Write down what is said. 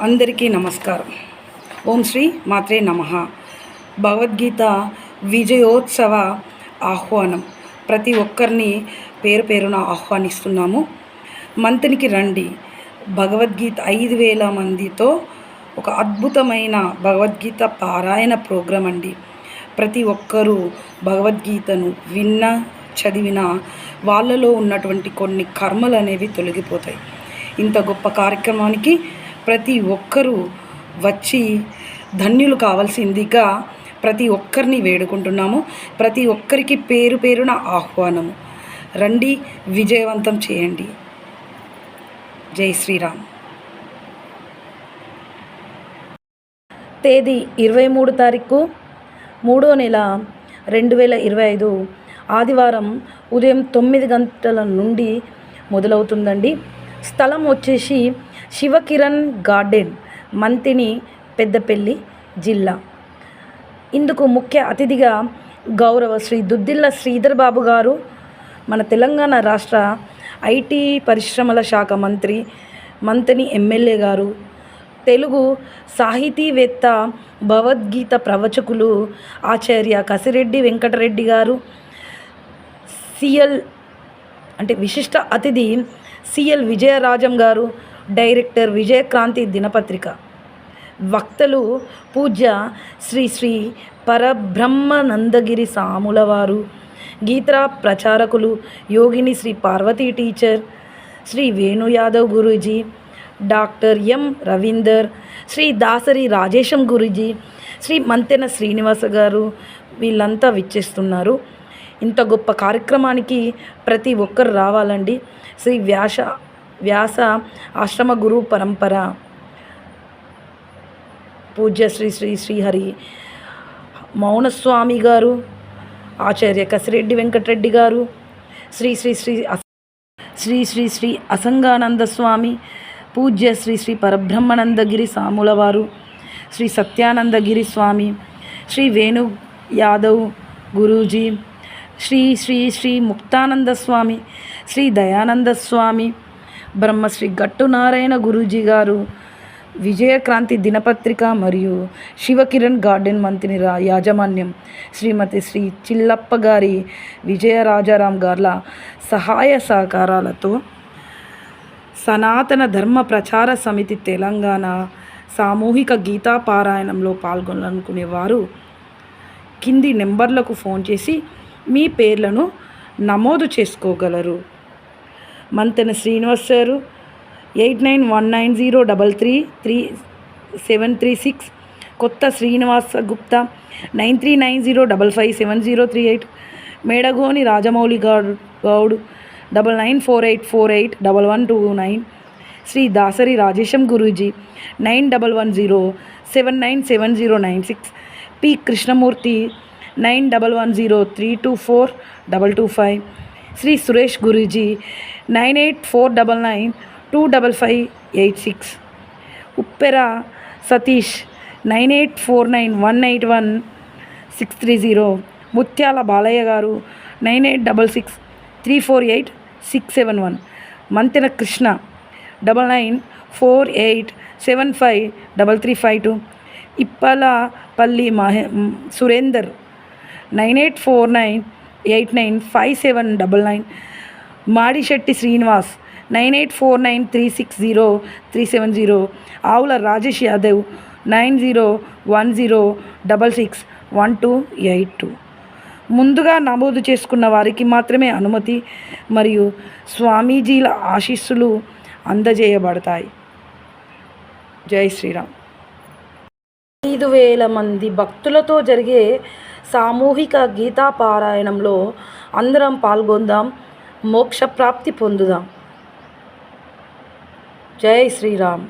అందరికీ నమస్కారం. ఓం శ్రీ మాత్రే నమ. భగవద్గీత విజయోత్సవ ఆహ్వానం. ప్రతి ఒక్కరిని పేరు పేరున ఆహ్వానిస్తున్నాము. మంతనికి రండి. భగవద్గీత ఐదు వేల మందితో ఒక అద్భుతమైన భగవద్గీత పారాయణ ప్రోగ్రాం అండి. ప్రతి ఒక్కరూ భగవద్గీతను విన్న చదివిన వాళ్ళలో ఉన్నటువంటి కొన్ని కర్మలు అనేవి తొలగిపోతాయి. ఇంత గొప్ప కార్యక్రమానికి ప్రతి ఒక్కరూ వచ్చి ధన్యులు కావాల్సిందిగా ప్రతి ఒక్కరిని వేడుకుంటున్నాము. ప్రతి ఒక్కరికి పేరు పేరున ఆహ్వానము. రండి విజయవంతం చేయండి. జై శ్రీరామ్. తేదీ ఇరవై మూడు తారీఖు మూడో నెల రెండు వేల ఇరవై ఐదు ఆదివారం ఉదయం తొమ్మిది గంటల నుండి మొదలవుతుందండి. స్థలం వచ్చేసి శివకిరణ్ గార్డెన్ మంతిని పెద్దపల్లి జిల్లా. ఇందుకు ముఖ్య అతిథిగా గౌరవ శ్రీ దుద్దిల్ల శ్రీధర్ బాబు గారు మన తెలంగాణ రాష్ట్ర ఐటీ పరిశ్రమల శాఖ మంత్రి మంత్రిని ఎమ్మెల్యే గారు తెలుగు సాహితీవేత్త భగవద్గీత ప్రవచకులు ఆచార్య కసిరెడ్డి వెంకటరెడ్డి గారు సిఎల్ అంటే విశిష్ట అతిథి సిఎల్ విజయరాజం గారు డైరెక్టర్ విజయక్రాంతి దినపత్రిక. వక్తలు పూజ్య శ్రీ శ్రీ పరబ్రహ్మనందగిరి సాముల వారు గీతా ప్రచారకులు యోగిని Shri Parvathi teacher Shri Venu Yadav Guruji doctor M Ravinder Shri Dasari Rajesham Guruji Shri Manthena Srinivasa గారు వీళ్ళంతా విచ్చేస్తున్నారు. ఇంత గొప్ప కార్యక్రమానికి ప్రతి ఒక్కరు రావాలండి. శ్రీ వ్యాస వ్యాస ఆశ్రమ గురు పరంపర. పూజ్య శ్రీ శ్రీ శ్రీహరి మౌనస్వామి గారు ఆచార్య కసిరెడ్డి వెంకటరెడ్డి గారు శ్రీ శ్రీ శ్రీ శ్రీ శ్రీ శ్రీ అసంగానంద స్వామి పూజ్య శ్రీ శ్రీ పరబ్రహ్మానందగిరి సాములవారు శ్రీ సత్యానందగిరి స్వామి శ్రీ వేణు యాదవ్ గురూజీ శ్రీ శ్రీ శ్రీ ముక్తానంద స్వామి శ్రీ దయానంద స్వామి బ్రహ్మశ్రీ గట్టు నారాయణ గురూజీ గారు విజయక్రాంతి దినపత్రిక మరియు శివకిరణ్ గార్డెన్ మంత్రి రా యాజమాన్యం శ్రీమతి శ్రీ చిల్లప్ప గారి విజయరాజారాం గార్ల సహాయ సహకారాలతో సనాతన ధర్మ ప్రచార సమితి తెలంగాణ సామూహిక గీతా పారాయణంలో పాల్గొనాలనుకునేవారు కింది నెంబర్లకు ఫోన్ చేసి మీ పేర్లను నమోదు చేసుకోగలరు. మంతెన శ్రీనివాస్ గారు eight nine one nine zero double three three seven three six Kotha Srinivasa Gupta nine three nine zero double five seven zero three eight Medagoni Rajamouli Goud Goud double nine four eight four eight double one two nine Shri Dasari Rajesham Guruji nine double one zero seven nine seven zero nine six P Krishnamurthy nine double one zero three two four double two five Shri Suresh Guruji nine eight four double nine two double five eight six. Uppera Satish nine eight four nine one eight one six three zero. Muthyala Balayya గారు nine eight double six three four eight six seven one. Manthena Krishna double nine four eight seven five double three five two. Ippalapalli Mahe Surender nine eight four nine eight nine five seven double nine Madishetti Srinivas nine eight four nine three six zero three seven zero Avula Rajesh Yadav nine zero one zero double six one two eight two ముందుగా నమోదు చేసుకున్న వారికి మాత్రమే అనుమతి మరియు స్వామీజీల ఆశీస్సులు అందజేయబడతాయి. జై శ్రీరామ్. ఐదు వేల మంది భక్తులతో జరిగే సామూహిక గీతా పారాయణంలో అందరం పాల్గొందాం. మోక్ష ప్రాప్తి పొందుదాం. జై శ్రీరామ్.